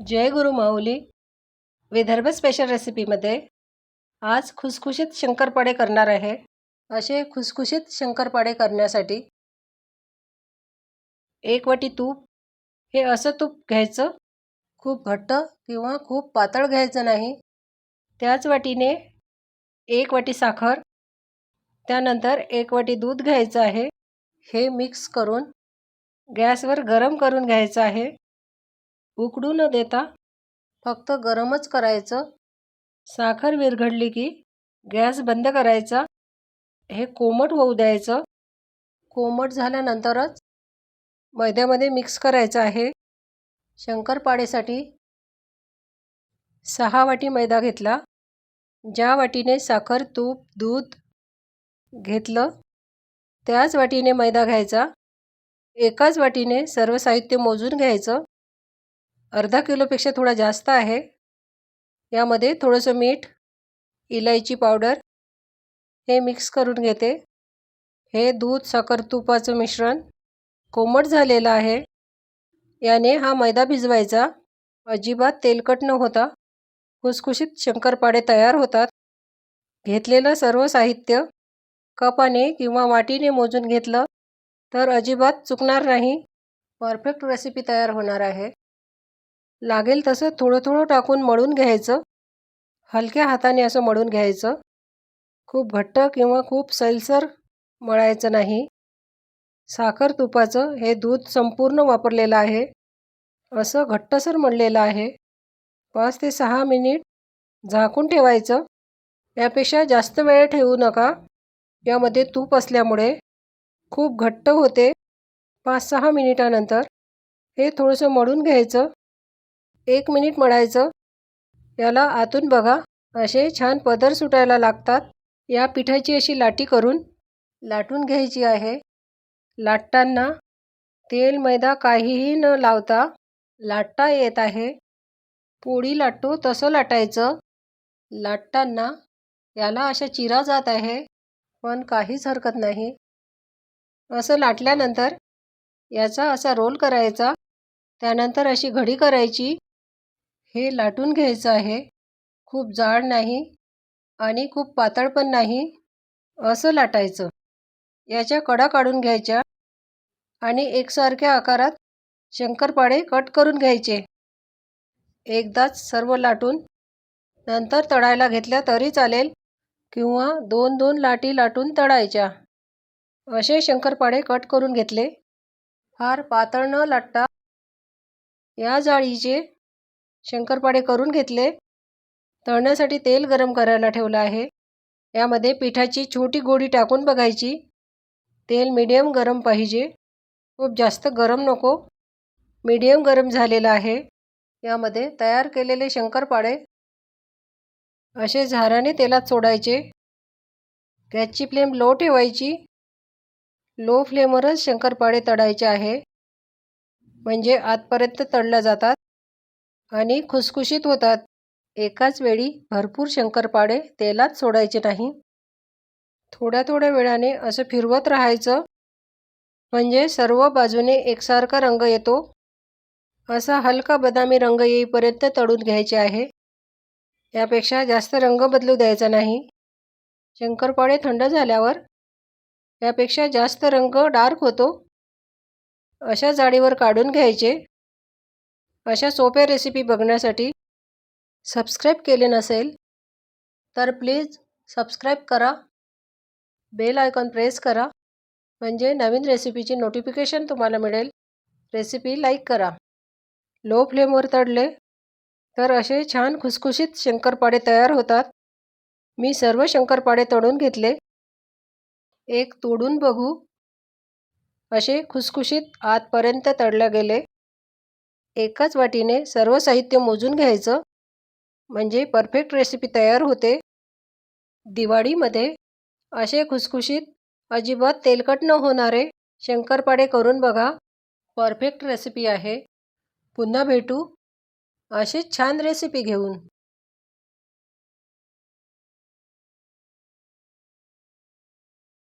जय गुरु माऊली. Vidarbha special रेसिपीमध्ये आज खुसखुशीत शंकरपाडे करणार आहे. असे खुसखुशीत शंकरपाडे करण्यासाठी एक वाटी तूप हे असं तूप घ्यायचं. खूप घट्ट किंवा खूप पातळ घ्यायचं नाही. त्याच वाटीने एक वाटी साखर त्यानंतर एक वाटी दूध घ्यायचं आहे. हे मिक्स करून गॅसवर गरम करून घ्यायचं आहे. उकडू न देता फक्त गरमच करायचं. साखर विरघडली की गॅस बंद करायचा. हे कोमट होऊ द्यायचं. कोमट झाल्यानंतरच मैद्यामध्ये मिक्स करायचं आहे. शंकरपाळेसाठी सहा वाटी मैदा घेतला. ज्या वाटीने साखर तूप दूध घेतलं त्याच वाटीने मैदा घ्यायचा. एकाच वाटीने सर्व साहित्य मोजून घ्यायचं. अर्धा किलोपेक्षा थोडा जास्त आहे. यामध्ये थोडंसं मीठ इलायची पावडर हे मिक्स करून घेते. हे दूध साखर तुपाचं मिश्रण कोमट झालेलं आहे. याने हा मैदा भिजवायचा. अजिबात तेलकट न होता खुसखुशीत शंकरपाडे तयार होतात. घेतलेलं सर्व साहित्य कपाने किंवा वाटीने मोजून घेतलं तर अजिबात चुकणार नाही. परफेक्ट रेसिपी तयार होणार आहे. लागेल तसं थोडं थोडं टाकून मळून घ्यायचं. हलक्या हाताने असं मळून घ्यायचं. खूप घट्ट किंवा खूप सैलसर मळायचं नाही. साखर तुपाचं हे दूध संपूर्ण वापरलेलं आहे. असं घट्टसर मळलेलं आहे. पाच ते सहा मिनिट झाकून ठेवायचं. यापेक्षा जास्त वेळ ठेवू नका. यामध्ये तूप असल्यामुळे खूप घट्ट होते. पाच सहा मिनिटानंतर हे थोडंसं मळून घ्यायचं. एक मिनिट मळायचं याला आतून बघा. असे छान पदर सुटायला लागतात. या पिठाची अशी लाटी करून लाटून घ्यायची आहे. लाटताना तेल मैदा काहीही न लावता लाटता येत आहे. पोळी लाटतो तसं लाटायचं. लाटताना याला अशा चिरा जात आहे पण काहीच हरकत नाही. असं लाटल्यानंतर याचा असा रोल करायचा. त्यानंतर अशी घडी करायची. हे लाटून घ्यायचं आहे. खूप जाड नाही आणि खूप पातळ पण नाही असं लाटायचं. याच्या कडा काढून घ्यायच्या आणि एकसारख्या आकारात शंकरपाळे कट करून घ्यायचे. एकदाच सर्व लाटून नंतर तळायला घेतल्या तरी चालेल किंवा दोन दोन लाटी लाटून तळायच्या. असे शंकरपाळे कट करून घेतले. फार पातळ न लाटता या जाळीचे शंकरपाळे करून घेतले. तळण्यासाठी तेल गरम करायला ठेवलं आहे. यामध्ये पिठाची छोटी गोडी टाकून बघायची. तेल मीडियम गरम पाहिजे. खूप जास्त गरम नको. मीडियम गरम झालेलं आहे. यामध्ये तयार केलेले शंकरपाळे असे झाराने तेलात सोडायचे. गॅसची फ्लेम लो ठेवायची. लो फ्लेमवरच शंकरपाळे तळायचे आहे. म्हणजे आतपर्यंत तळल्या जातात. आणि खुसखुशीत होतात. एकाच वेळी भरपूर शंकरपाळे तेलात सोडायचे नाही. थोड्या थोड्या वेळाने असं फिरवत राहायचं. म्हणजे सर्व बाजूने एकसारखा रंग येतो. असा हलका बदामी रंग येईपर्यंत तळून घ्यायचे आहे. यापेक्षा जास्त रंग बदलू द्यायचा नाही. शंकरपाळे थंड झाल्यावर यापेक्षा जास्त रंग डार्क होतो. अशा जाडीवर काढून घ्यायचे. अशा सोप्या रेसिपी बघण्यासाठी सबस्क्राईब केले नसेल तर प्लीज सबस्क्राईब करा बेल आयकॉन प्रेस करा म्हणजे नवीन रेसिपीची नोटिफिकेशन तुम्हाला मिळेल. रेसिपी लाईक करा. लो फ्लेमवर तळले तर असे छान खुसखुशीत शंकरपाडे तयार होतात. मी सर्व शंकरपाडे तळून घेतले. एक तोडून बघू. असे खुसखुशीत आतपर्यंत तळले गेले. एकाच वाटीने सर्व साहित्य मोजून घ्यायचं. म्हणजे परफेक्ट रेसिपी तयार होते. दिवाळीमध्ये असे खुसखुशीत अजिबात तेलकट न होणारे शंकरपाडे करून बघा. परफेक्ट रेसिपी आहे. पुन्हा भेटू. अशीच छान रेसिपी घेऊन.